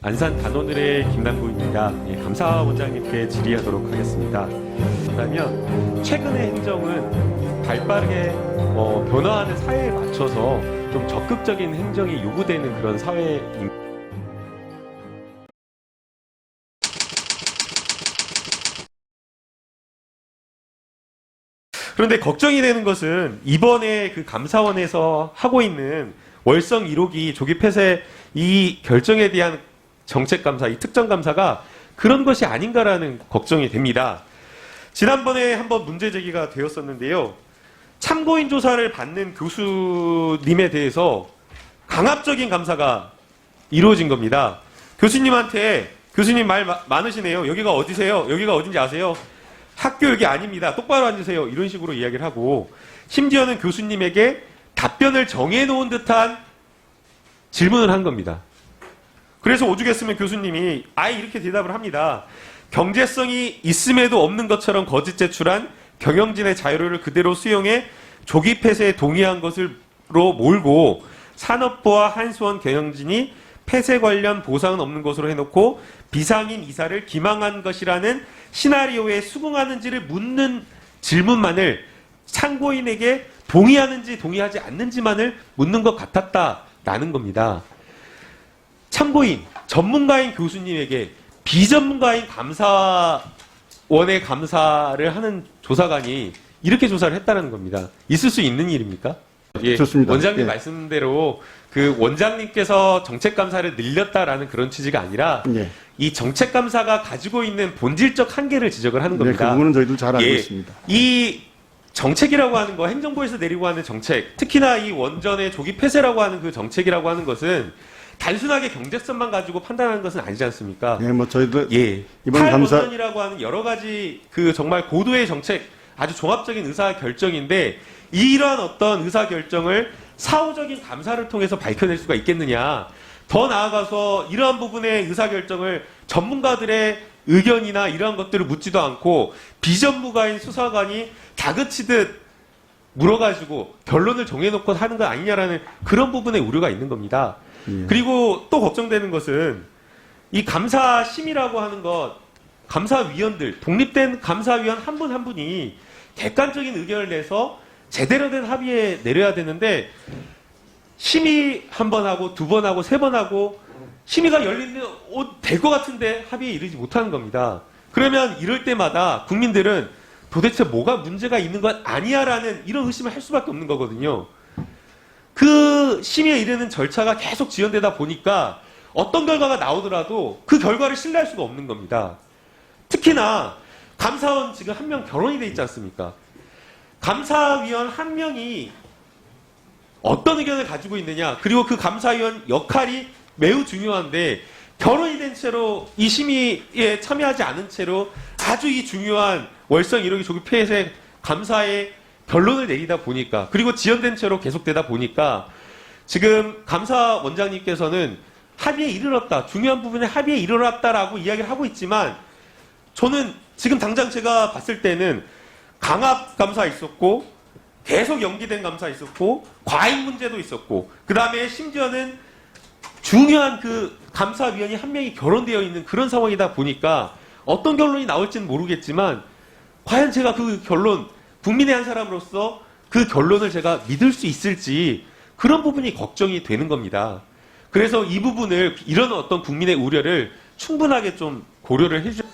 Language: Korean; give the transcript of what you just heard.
안산 단원을의 김남구입니다. 예, 감사원장님께 질의하도록 하겠습니다. 그러면 최근의 행정은 발빠르게 어, 변화하는 사회에 맞춰서 좀 적극적인 행정이 요구되는 그런 사회입니다. 그런데 걱정이 되는 것은 이번에 그 감사원에서 하고 있는 월성 1호기 조기 폐쇄 이 결정에 대한 정책 감사, 이 특정 감사가 그런 것이 아닌가라는 걱정이 됩니다. 지난번에 한번 문제 제기가 되었었는데요. 참고인 조사를 받는 교수님에 대해서 강압적인 감사가 이루어진 겁니다. 교수님한테 교수님 말 마- 많으시네요. 여기가 어디세요? 여기가 어딘지 아세요? 학교 여기 아닙니다. 똑바로 앉으세요. 이런 식으로 이야기를 하고 심지어는 교수님에게 답변을 정해놓은 듯한 질문을 한 겁니다. 그래서 오죽했으면 교수님이 아예 이렇게 대답을 합니다. 경제성이 있음에도 없는 것처럼 거짓 제출한 경영진의 자료를 그대로 수용해 조기 폐쇄에 동의한 것으로 몰고 산업부와 한수원 경영진이 폐쇄 관련 보상은 없는 것으로 해놓고 비상인 이사를 기망한 것이라는 시나리오에 수긍하는지를 묻는 질문만을 참고인에게 동의하는지 동의하지 않는지만을 묻는 것 같았다라는 겁니다. 참고인, 전문가인 교수님에게 비전문가인 감사원의 감사를 하는 조사관이 이렇게 조사를 했다는 겁니다. 있을 수 있는 일입니까? 예, 좋습니다. 원장님 예. 말씀대로 그 원장님께서 정책 감사를 늘렸다라는 그런 취지가 아니라 예. 이 정책 감사가 가지고 있는 본질적 한계를 지적을 하는 네, 그 겁니다. 부분은 저희도 잘 알고 예. 있습니다. 이 정책이라고 하는 거, 행정부에서 내리고 하는 정책, 특히나 이 원전의 조기 폐쇄라고 하는 그 정책이라고 하는 것은 단순하게 경제성만 가지고 판단하는 것은 아니지 않습니까? 예, 뭐 저희도 예. 이번 감사- 탈원전이라고 하는 여러 가지 그 정말 고도의 정책, 아주 종합적인 의사 결정인데 이러한 어떤 의사 결정을 사후적인 감사를 통해서 밝혀낼 수가 있겠느냐? 더 나아가서 이러한 부분의 의사 결정을 전문가들의 의견이나 이러한 것들을 묻지도 않고 비전문가인 수사관이 다그치듯 물어가지고 결론을 정해놓고 하는 거 아니냐라는 그런 부분에 우려가 있는 겁니다. 예. 그리고 또 걱정되는 것은 이 감사심이라고 하는 것, 감사위원들, 독립된 감사위원 한 분한 분이 객관적인 의견을 내서 제대로 된 합의에 내려야 되는데 심의 한 번 하고 두 번 하고 세 번 하고 심의가 열리는 될것 같은데 합의에 이르지 못하는 겁니다. 그러면 이럴 때마다 국민들은 도대체 뭐가 문제가 있는 것 아니야라는 이런 의심을 할 수밖에 없는 거거든요. 그 심의에 이르는 절차가 계속 지연되다 보니까 어떤 결과가 나오더라도 그 결과를 신뢰할 수가 없는 겁니다. 특히나 감사원 지금 한 명 결혼이 돼 있지 않습니까? 감사위원 한 명이 어떤 의견을 가지고 있느냐 그리고 그 감사위원 역할이 매우 중요한데 결혼이 된 채로 이 심의에 참여하지 않은 채로 아주 이 중요한 월성 1호기 조기 폐쇄 감사에 결론을 내리다 보니까 그리고 지연된 채로 계속되다 보니까 지금 감사 원장님께서는 합의에 이르렀다 중요한 부분에 합의에 이르렀다라고 이야기를 하고 있지만 저는 지금 당장 제가 봤을 때는 강압 감사 있었고 계속 연기된 감사 있었고 과잉 문제도 있었고 그 다음에 심지어는 중요한 그 감사위원이 한 명이 결혼되어 있는 그런 상황이다 보니까 어떤 결론이 나올지는 모르겠지만 과연 제가 그 결론 국민의 한 사람으로서 그 결론을 제가 믿을 수 있을지 그런 부분이 걱정이 되는 겁니다. 그래서 이 부분을 이런 어떤 국민의 우려를 충분하게 좀 고려를 해주.